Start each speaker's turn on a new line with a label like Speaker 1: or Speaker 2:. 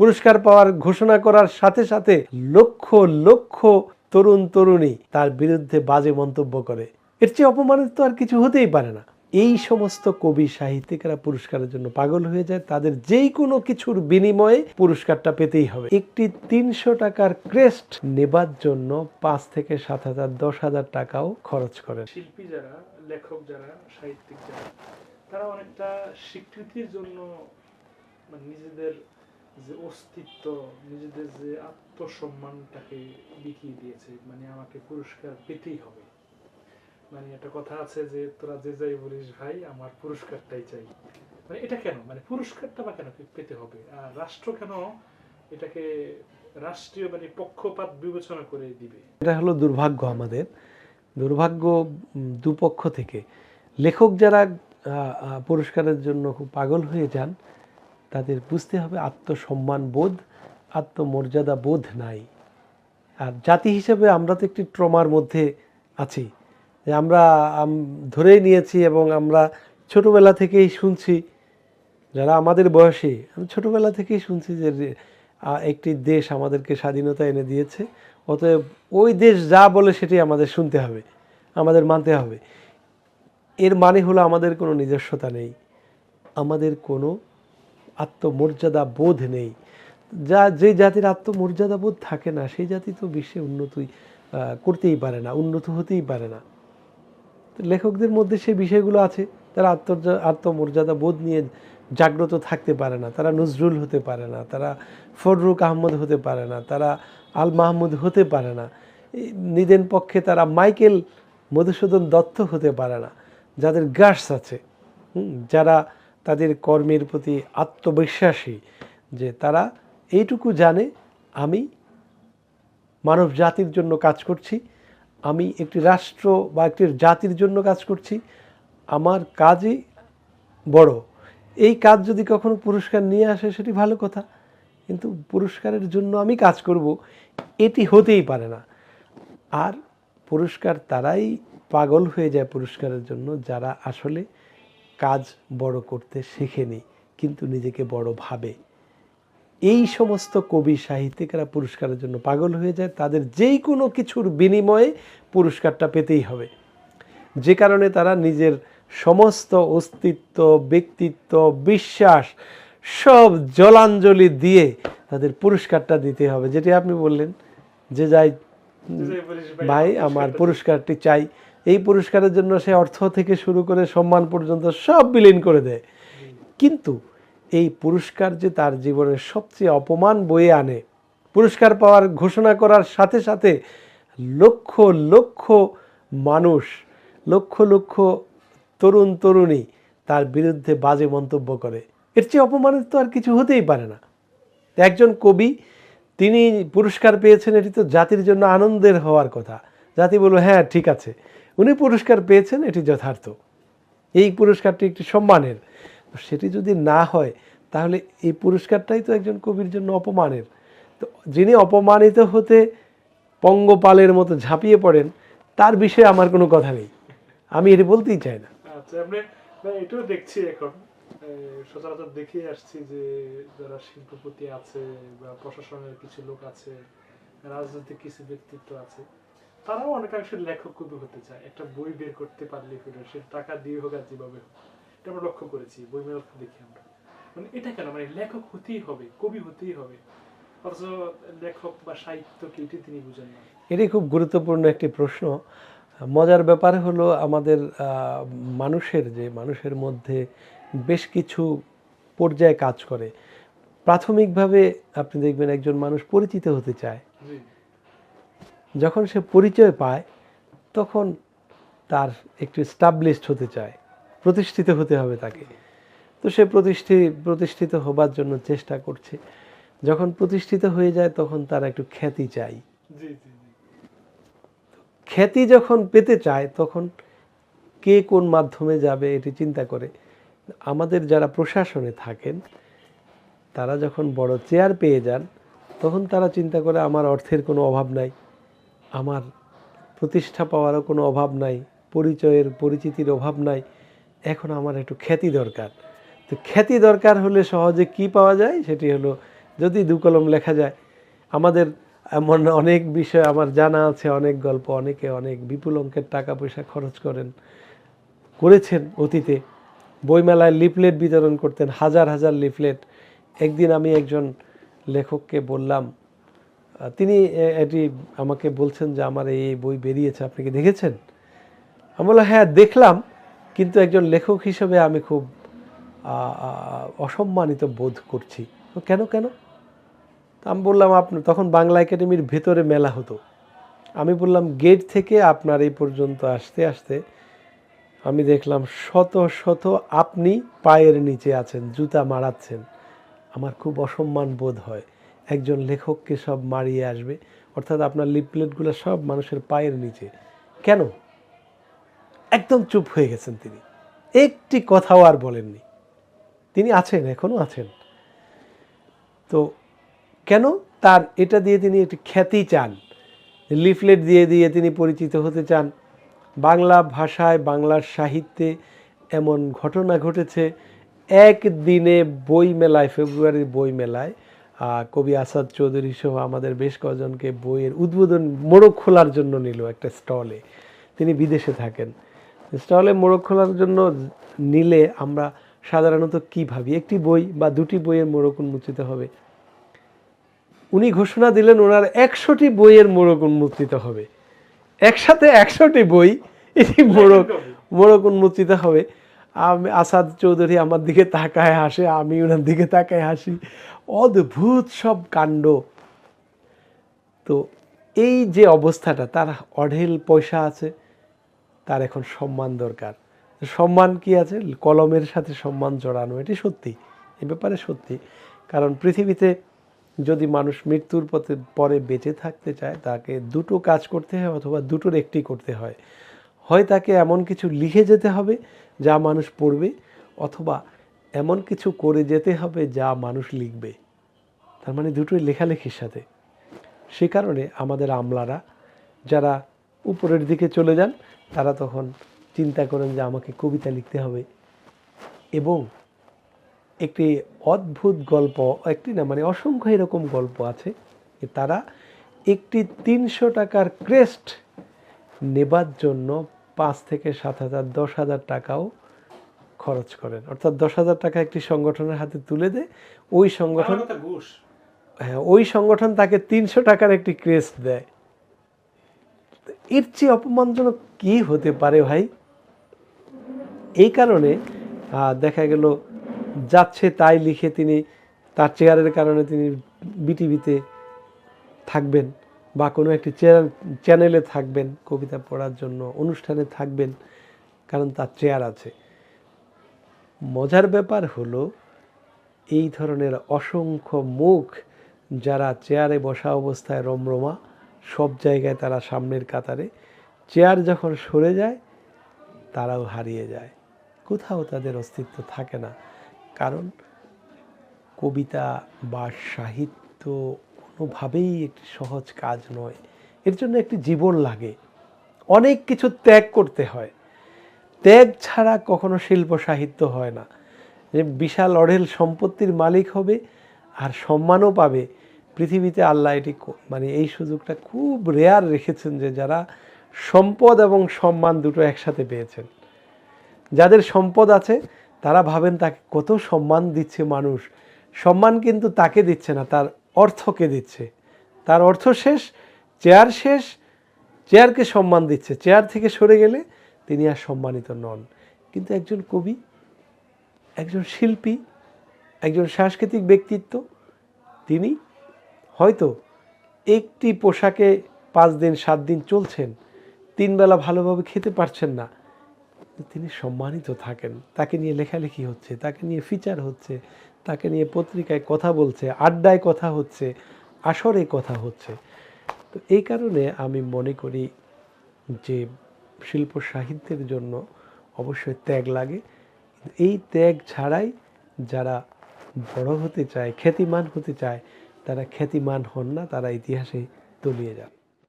Speaker 1: পুরস্কার পাওয়ার ঘোষণা করার সাথে সাথে লক্ষ লক্ষ তরুণ তরুণী তার বিরুদ্ধে বাজে মন্তব্য করে। এর চেয়ে অপমানিত তো আর কিছু হতেই পারে না। এই সমস্ত কবি সাহিত্যিকরা পুরস্কারের জন্য পাগল হয়ে যায়। তাদের যেই কোনো কিছুর বিনিময়ে পুরস্কারটা পেতেই হবে। একটি তিনশো টাকার ক্রেস্ট নেবার জন্য পাঁচ থেকে সাত হাজার, দশ হাজার টাকাও খরচ করেন।
Speaker 2: শিল্পী যারা, লেখক যারা, সাহিত্যিক যারা, তারা অনেকটা স্বীকৃতির জন্য মানে নিজেদের যে অস্তিত্ব, নিজেদের যে আত্মসম্মানটাকে বিকিয়ে দিয়েছে মানে আমাকে পুরস্কার পেতেই হবে। মানে একটা কথা আছে যে, তোরা যে যাই বলিস ভাই, আমার পুরস্কারটাই চাই। মানে এটা কেন? মানে পুরস্কারটা বা কেন পেতে হবে? আর রাষ্ট্র কেন এটাকে রাষ্ট্রীয় মানে পক্ষপাত বিবেচনা করে দিবে?
Speaker 1: এটা হলো দুর্ভাগ্য আমাদের। দুর্ভাগ্য দুপক্ষ থেকে। লেখক যারা পুরস্কারের জন্য খুব পাগল হয়ে যান তাদের বুঝতে হবে আত্মসম্মান বোধ, আত্মমর্যাদা বোধ নাই। আর জাতি হিসেবে আমরা তো একটি ট্রমার মধ্যে আছি। যে আমরা, আম- ধরেই নিয়েছি এবং আমরা ছোটোবেলা থেকেই শুনছি, যারা আমাদের বয়সী, আমি ছোটোবেলা থেকেই শুনছি যে একটি দেশ আমাদেরকে স্বাধীনতা এনে দিয়েছে, অতএব ওই দেশ যা বলে সেটি আমাদের শুনতে হবে, আমাদের মানতে হবে। এর মানে হলো আমাদের কোনো নিজস্বতা নেই, আমাদের কোনো আত্মমর্যাদা বোধ নেই। যা, যে জাতির আত্মমর্যাদা বোধ থাকে না, সেই জাতি তো বিশ্বে উন্নতি করতেই পারে না, উন্নত হতেই পারে না। লেখকদের মধ্যে সেই বিষয়গুলো আছে, তারা আত্ম আত্মমর্যাদা বোধ নিয়ে জাগ্রত থাকতে পারে না, তারা নজরুল হতে পারে না, তারা ফররুক আহমদ হতে পারে না, তারা আল মাহমুদ হতে পারে না। নিদেন পক্ষে তারা মাইকেল মধুসূদন দত্ত হতে পারে না, যাদের গার্স আছে যারা তাদের কর্মের প্রতি আত্মবিশ্বাসী যে তারা এইটুকু জানে, আমি মানব জাতির জন্য কাজ করছি, আমি একটি রাষ্ট্র বা একটি জাতির জন্য কাজ করছি, আমার কাজই বড়। এই কাজ যদি কখনো পুরস্কার নিয়ে আসে, সেটি ভালো কথা, কিন্তু পুরস্কারের জন্য আমি কাজ করব, এটি হতেই পারে না। আর পুরস্কার তারাই পাগল হয়ে যায় পুরস্কারের জন্য, যারা আসলে কাজ বড় করতে শেখেনি কিন্তু নিজেকে বড় ভাবে। এই সমস্ত কবি সাহিত্যিকরা পুরস্কারের জন্য পাগল হয়ে যায় তাদের যেই কোনো কিছুর বিনিময়ে পুরস্কারটা পেতেই হবে। যে কারণে তারা নিজের সমস্ত অস্তিত্ব ব্যক্তিত্ব বিশ্বাস সব জলাঞ্জলি দিয়ে তাদের পুরস্কারটা দিতে হবে। যেটি আপনি বললেন যে যাই ভাই আমার পুরস্কারটি চাই এই পুরস্কারের জন্য সে অর্থ থেকে শুরু করে সম্মান পর্যন্ত সব বিলীন করে দেয়। কিন্তু এই পুরস্কার যে তার জীবনের সবচেয়ে অপমান বয়ে আনে, পুরস্কার পাওয়ার ঘোষণা করার সাথে সাথে লক্ষ লক্ষ মানুষ, লক্ষ লক্ষ তরুণ তরুণী তার বিরুদ্ধে বাজে মন্তব্য করে। এর চেয়ে অপমানের তো আর কিছু হতেই পারে না। একজন কবি, তিনি পুরস্কার পেয়েছেন, এটি তো জাতির জন্য আনন্দের হওয়ার কথা। জাতি বলল হ্যাঁ ঠিক আছে। উনি পুরস্কার পেয়েছেন, এটি যথার্থ। এই পুরস্কারটি একটি সম্মানের। সেটি যদি না হয়, তাহলে এই পুরস্কারটাই তো একজন কবির জন্য অপমানের। তো যিনি অপমানিত হতে পঙ্গপালের মতো ঝাঁপিয়ে পড়েন, তার বিষয়ে আমার কোনো কথা নেই। আমি এটি বলতেই চাই না।
Speaker 2: আচ্ছা এটাও দেখছি এখন। সচরাচর দেখে আসছি যে যারা শিল্পপতি আছে বা প্রশাসনের কিছু লোক আছে, রাজনৈতিক কিছু ব্যক্তিত্ব আছে তারাও অনেকাংশে লেখক কবি হতে চায়। একটা বই বের করতে পারলে সে টাকা দিয়ে হোক আর যেভাবে হোক এটা আমরা লক্ষ্য করেছি বই মেলা দেখি আমরা। মানে এটা কেন? মানে লেখক হতেই হবে কবি হতেই হবে। অথচ লেখক বা সাহিত্য কি এটি তিনি বুঝেন না।
Speaker 1: এটি খুব গুরুত্বপূর্ণ একটি প্রশ্ন। মজার ব্যাপার হলো আমাদের মানুষের যে মানুষের মধ্যে বেশ কিছু পর্যায়ে কাজ করে। প্রাথমিকভাবে আপনি দেখবেন একজন মানুষ পরিচিত হতে চায়। যখন সে পরিচয় পায় তখন তার একটু স্টাবলিশড হতে চায় প্রতিষ্ঠিত হতে হবে তাকে। তো সে প্রতিষ্ঠি প্রতিষ্ঠিত হবার জন্য চেষ্টা করছে। যখন প্রতিষ্ঠিত হয়ে যায় তখন তার একটু খ্যাতি চাই। খ্যাতি যখন পেতে চায় তখন কে কোন মাধ্যমে যাবে এটি চিন্তা করে। আমাদের যারা প্রশাসনে থাকেন তারা যখন বড় চেয়ার পেয়ে যান তখন তারা চিন্তা করে আমার অর্থের কোনো অভাব নাই। আমার প্রতিষ্ঠা পাওয়ারও কোনো অভাব নাই, পরিচয়ের, পরিচিতির অভাব নাই, এখন আমার একটু খ্যাতি দরকার। তো খ্যাতি দরকার হলে সহজে কি পাওয়া যায়? সেটি হলো যদি দু কলম লেখা যায়। আমাদের এমন অনেক বিষয় আমার জানা আছে, অনেক গল্প, অনেকে অনেক বিপুল অঙ্কের টাকা পয়সা খরচ করেন, করেছেন অতীতে। বইমেলায় লিফলেট বিতরণ করতেন, হাজার হাজার লিফলেট। একদিন আমি একজন লেখককে বললাম তিনি এটি আমাকে বলছেন যে আমার এই বই বেরিয়েছে, আপনি কি দেখেছেন? আমি বললাম হ্যাঁ দেখলাম, কিন্তু একজন লেখক হিসেবে আমি খুব অসম্মানিত বোধ করছি। কেন কেন? আমি বললাম আপনি তখন বাংলা একাডেমির ভেতরে মেলা হতো। আমি বললাম, গেট থেকে আপনার এই পর্যন্ত আসতে আসতে আমি দেখলাম শত শত আপনি পায়ের নিচে আছেন, জুতা মারাচ্ছেন আমার খুব অসম্মান বোধ হয়। একজন লেখককে সব মারিয়ে আসবে। অর্থাৎ আপনার লিপলেটগুলো সব মানুষের পায়ের নিচে। কেন? একদম চুপ হয়ে গেছেন তিনি। একটি কথাও আর বলেননি। তিনি আছেন এখনও আছেন। তো কেন? তার এটা দিয়ে তিনি একটি খ্যাতি চান। লিফলেট দিয়ে দিয়ে তিনি পরিচিত হতে চান। বাংলা ভাষায়, বাংলার সাহিত্যে এমন ঘটনা ঘটেছে। একদিনে বই মেলায় ফেব্রুয়ারির বই মেলায় কবি আসাদ চৌধুরী সহ আমাদের বেশ কজনকে বইয়ের উদ্বোধন মোড়ক খোলার জন্য নিল একটা স্টলে তিনি বিদেশে থাকেন। স্টলে মোড়ক খোলার জন্য নিলে আমরা সাধারণত কি ভাবি? একটি বই বা দুটি বইয়ের মোড়ক উন্মোচিত হবে। উনি ঘোষণা দিলেন ওনার একশোটি বইয়ের মোড়ক উন্মোচিত হবে। একসাথে একশোটি বই এটি মোড়ক মোড়ক উন্মোচিত হবে। আমি আসাদ চৌধুরী আমার দিকে তাকায় হাসে, আমি ওনার দিকে তাকায় হাসি। অদ্ভুত সব কাণ্ড। তো এই যে অবস্থাটা, তার অঢেল পয়সা আছে, তার এখন সম্মান দরকার। সম্মান কি আছে? কলমের সাথে সম্মান জড়ানো, এটি সত্যি, এ ব্যাপারে সত্যি। কারণ পৃথিবীতে যদি মানুষ মৃত্যুর পথে, পরে বেঁচে থাকতে চায়, তাকে দুটো কাজ করতে হয় অথবা দুটোর একটি করতে হয়। হয় তাকে এমন কিছু লিখে যেতে হবে যা মানুষ পড়বে অথবা এমন কিছু করে যেতে হবে যা মানুষ লিখবে। তার মানে দুটোই লেখালেখির সাথে। সে কারণে আমাদের আমলারা যারা উপরের দিকে চলে যান, তারা তখন চিন্তা করেন যে আমাকে কবিতা লিখতে হবে। এবং একটি অদ্ভুত গল্প, একটি না মানে অসংখ্য এরকম গল্প আছে তারা একটি তিনশো টাকার ক্রেস্ট নেবার জন্য পাঁচ থেকে সাত হাজার দশ হাজার টাকাও খরচ করেন। অর্থাৎ দশ হাজার টাকা একটি সংগঠনের হাতে তুলে দেয় ওই সংগঠন হ্যাঁ ওই সংগঠন তাকে তিনশো টাকার একটি ক্রেস্ট দেয়। এর চেয়ে অপমানজনক কি হতে পারে ভাই? এই কারণে দেখা গেল যাচ্ছে তাই লিখে তিনি তার চেয়ারের কারণে তিনি বিটিভিতে থাকবেন। বা কোনো একটি চ্যানেল থাকবেন, কবিতা পড়ার জন্য, অনুষ্ঠানে থাকবেন, কারণ তার চেয়ার আছে। মজার ব্যাপার হলো, এই ধরনের অসংখ্য মুখ যারা চেয়ারে বসা অবস্থায় রমরমা, সব জায়গায় তারা সামনের কাতারে, চেয়ার যখন সরে যায়, তারাও হারিয়ে যায়। কোথাও তাদের অস্তিত্ব থাকে না। কারণ কবিতা বা সাহিত্য কোনোভাবেই একটি সহজ কাজ নয়। এর জন্য একটি জীবন লাগে। অনেক কিছু ত্যাগ করতে হয়। ত্যাগ ছাড়া কখনো শিল্প সাহিত্য হয় না। যে বিশাল অঢেল সম্পত্তির মালিক হবে আর সম্মানও পাবে। পৃথিবীতে আল্লাহ এটি মানে এই সুযোগটা খুব রেয়ার রেখেছেন যে যারা সম্পদ এবং সম্মান দুটো একসাথে পেয়েছেন। যাদের সম্পদ আছে, তারা ভাবেন তাকে কত সম্মান দিচ্ছে মানুষ। সম্মান কিন্তু তাকে দিচ্ছে না, তার অর্থকে দিচ্ছে? তার অর্থ শেষ, চেয়ার শেষ, চেয়ারকে সম্মান দিচ্ছে। চেয়ার থেকে সরে গেলে তিনি আর সম্মানিত নন। কিন্তু একজন কবি, একজন শিল্পী, একজন সাংস্কৃতিক ব্যক্তিত্ব, তিনি হয়তো একটি পোশাকে পাঁচ দিন, সাত দিন চলছেন, তিন বেলা ভালোভাবে খেতে পারছেন না তিনি সম্মানিত থাকেন। তাকে নিয়ে লেখালেখি হচ্ছে, তাকে নিয়ে ফিচার হচ্ছে তাকে নিয়ে পত্রিকায় কথা বলছে, আড্ডায় কথা হচ্ছে, আসরে কথা হচ্ছে। তো এই কারণে আমি মনে করি যে শিল্প সাহিত্যের জন্য অবশ্যই ত্যাগ লাগে। এই ত্যাগ ছাড়াই যারা বড় হতে চায়, খ্যাতিমান হতে চায়, তারা খ্যাতিমান হন না, তারা ইতিহাসে তলিয়ে যান।